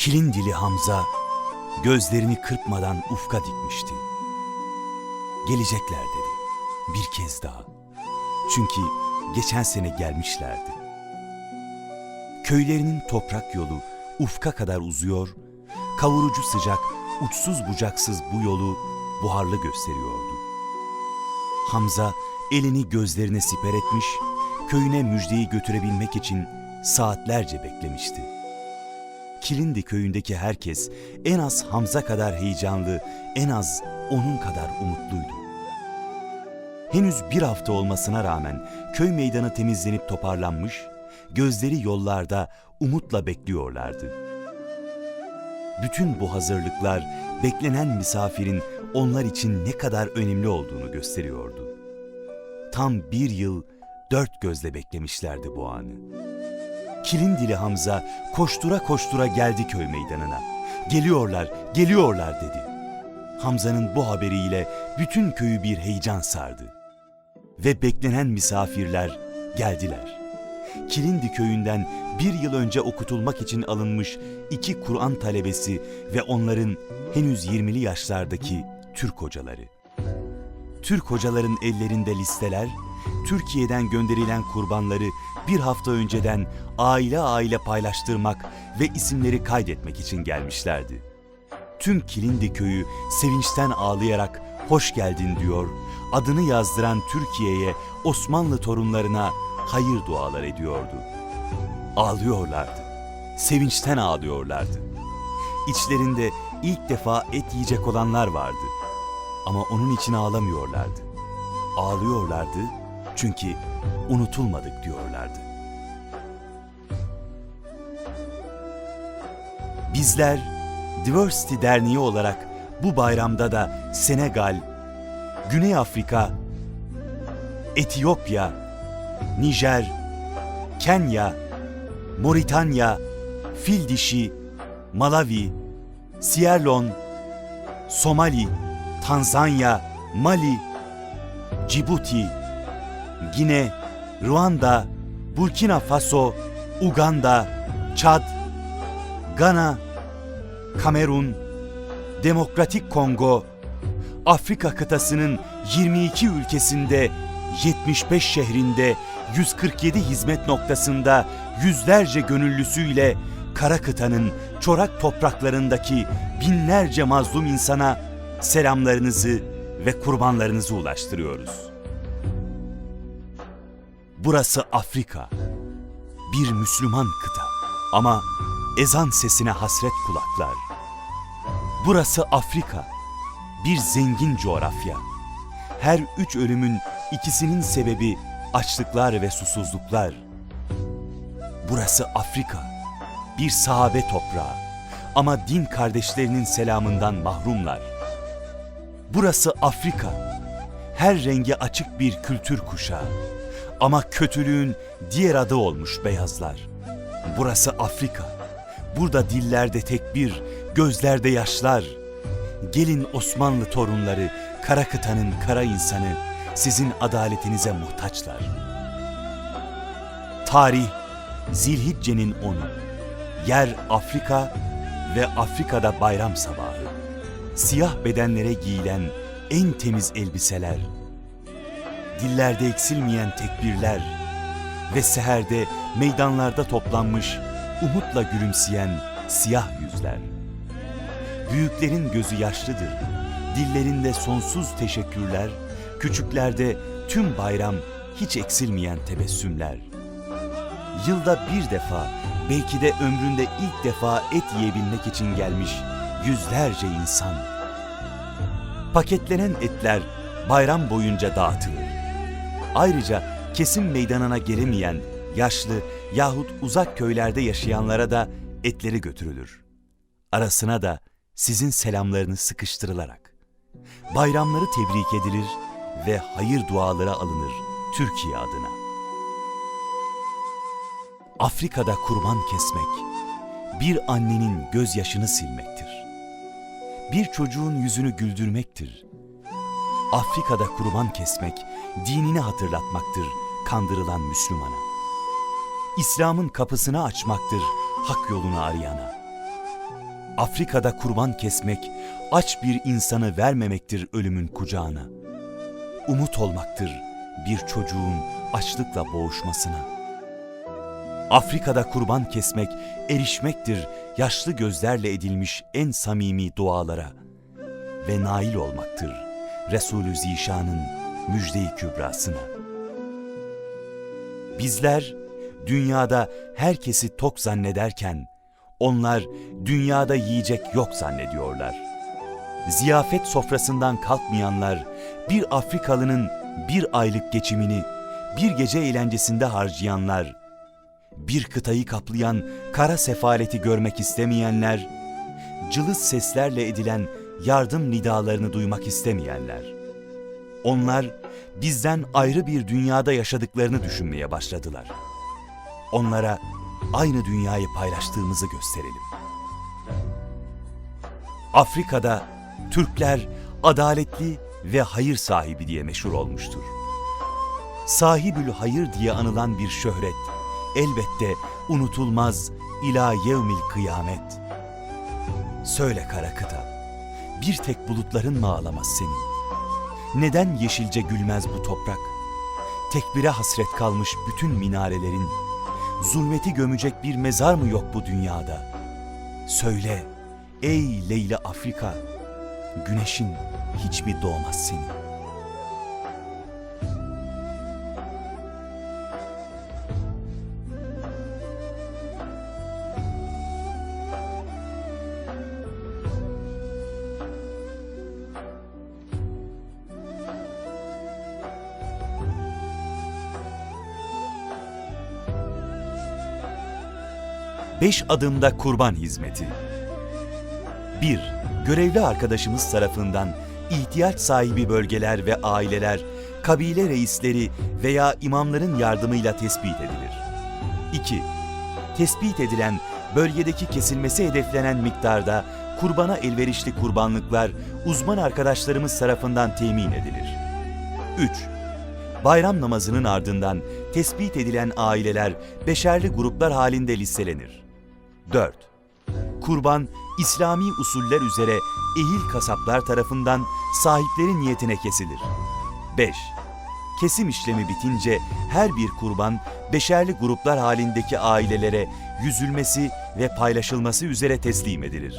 Kilin dili Hamza gözlerini kırpmadan ufka dikmişti. Gelecekler dedi. Bir kez daha. Çünkü geçen sene gelmişlerdi. Köylerinin toprak yolu ufka kadar uzuyor, kavurucu sıcak, uçsuz bucaksız bu yolu buharlı gösteriyordu. Hamza elini gözlerine siper etmiş, köyüne müjdeyi götürebilmek için saatlerce beklemişti. Kilindi köyündeki herkes en az Hamza kadar heyecanlı, en az onun kadar umutluydu. Henüz bir hafta olmasına rağmen köy meydanı temizlenip toparlanmış, gözleri yollarda umutla bekliyorlardı. Bütün bu hazırlıklar beklenen misafirin onlar için ne kadar önemli olduğunu gösteriyordu. Tam bir yıl dört gözle beklemişlerdi bu anı. Kilindili Hamza koştura koştura geldi köy meydanına. Geliyorlar, geliyorlar dedi. Hamza'nın bu haberiyle bütün köyü bir heyecan sardı. Ve beklenen misafirler geldiler. Kilindi köyünden bir yıl önce okutulmak için alınmış iki Kur'an talebesi ve onların henüz 20'li yaşlardaki Türk hocaları. Türk hocaların ellerinde listeler, Türkiye'den gönderilen kurbanları bir hafta önceden aile aile paylaştırmak ve isimleri kaydetmek için gelmişlerdi. Tüm Kilindi köyü sevinçten ağlayarak hoş geldin diyor, adını yazdıran Türkiye'ye, Osmanlı torunlarına hayır dualar ediyordu. Ağlıyorlardı, sevinçten ağlıyorlardı. İçlerinde ilk defa et yiyecek olanlar vardı. Ama onun için ağlamıyorlardı. Ağlıyorlardı çünkü unutulmadık diyorlardı. Bizler Diversity Derneği olarak bu bayramda da Senegal, Güney Afrika, Etiyopya, Nijer, Kenya, Moritanya, Fil Dişi, Malawi, Sierra Leone, Somali, Tanzanya, Mali, Cibuti, Gine, Ruanda, Burkina Faso, Uganda, Çad, Gana, Kamerun, Demokratik Kongo, Afrika kıtasının 22 ülkesinde, 75 şehrinde, 147 hizmet noktasında yüzlerce gönüllüsüyle kara kıtanın çorak topraklarındaki binlerce mazlum insana selamlarınızı ve kurbanlarınızı ulaştırıyoruz. Burası Afrika, bir Müslüman kıta ama ezan sesine hasret kulaklar. Burası Afrika, bir zengin coğrafya. Her üç ölümün ikisinin sebebi açlıklar ve susuzluklar. Burası Afrika, bir sahabe toprağı ama din kardeşlerinin selamından mahrumlar. Burası Afrika, her rengi açık bir kültür kuşağı ama kötülüğün diğer adı olmuş beyazlar. Burası Afrika, burada dillerde tekbir, gözlerde yaşlar. Gelin Osmanlı torunları, kara kıtanın kara insanı, sizin adaletinize muhtaçlar. Tarih, Zilhicce'nin onu. Yer Afrika ve Afrika'da bayram sabahı. Siyah bedenlere giyilen en temiz elbiseler. Dillerde eksilmeyen tekbirler ve seherde meydanlarda toplanmış umutla gülümseyen siyah yüzler. Büyüklerin gözü yaşlıdır. Dillerinde sonsuz teşekkürler, küçüklerde tüm bayram hiç eksilmeyen tebessümler. Yılda bir defa, belki de ömründe ilk defa et yiyebilmek için gelmiş yüzlerce insan. Paketlenen etler bayram boyunca dağıtılır. Ayrıca kesim meydanına gelemeyen yaşlı yahut uzak köylerde yaşayanlara da etleri götürülür. Arasına da sizin selamlarınız sıkıştırılarak. Bayramları tebrik edilir ve hayır duaları alınır Türkiye adına. Afrika'da kurban kesmek, bir annenin gözyaşını silmektir. Bir çocuğun yüzünü güldürmektir. Afrika'da kurban kesmek, dinini hatırlatmaktır kandırılan Müslümana. İslam'ın kapısını açmaktır hak yolunu arayana. Afrika'da kurban kesmek, aç bir insanı vermemektir ölümün kucağına. Umut olmaktır bir çocuğun açlıkla boğuşmasına. Afrika'da kurban kesmek, erişmektir yaşlı gözlerle edilmiş en samimi dualara ve nail olmaktır Resulü Zişan'ın müjde-i kübrasına. Bizler dünyada herkesi tok zannederken onlar dünyada yiyecek yok zannediyorlar. Ziyafet sofrasından kalkmayanlar bir Afrikalının bir aylık geçimini bir gece eğlencesinde harcayanlar, bir kıtayı kaplayan kara sefaleti görmek istemeyenler, cılız seslerle edilen yardım nidalarını duymak istemeyenler. Onlar bizden ayrı bir dünyada yaşadıklarını düşünmeye başladılar. Onlara aynı dünyayı paylaştığımızı gösterelim. Afrika'da Türkler adaletli ve hayır sahibi diye meşhur olmuştur. Sahibül hayır diye anılan bir şöhret elbette unutulmaz ila yevmil kıyamet. Söyle kara kıta, bir tek bulutların mı ağlamaz senin? Neden yeşilce gülmez bu toprak? Tekbire hasret kalmış bütün minarelerin, zulmeti gömecek bir mezar mı yok bu dünyada? Söyle, ey Leyla Afrika, güneşin hiç mi doğmaz senin? Beş adımda kurban hizmeti. 1. Görevli arkadaşımız tarafından ihtiyaç sahibi bölgeler ve aileler, kabile reisleri veya imamların yardımıyla tespit edilir. 2. Tespit edilen bölgedeki kesilmesi hedeflenen miktarda kurbana elverişli kurbanlıklar uzman arkadaşlarımız tarafından temin edilir. 3. Bayram namazının ardından tespit edilen aileler beşerli gruplar halinde listelenir. 4. Kurban İslami usuller üzere ehil kasaplar tarafından sahiplerin niyetine kesilir. 5. Kesim işlemi bitince her bir kurban beşerli gruplar halindeki ailelere yüzülmesi ve paylaşılması üzere teslim edilir.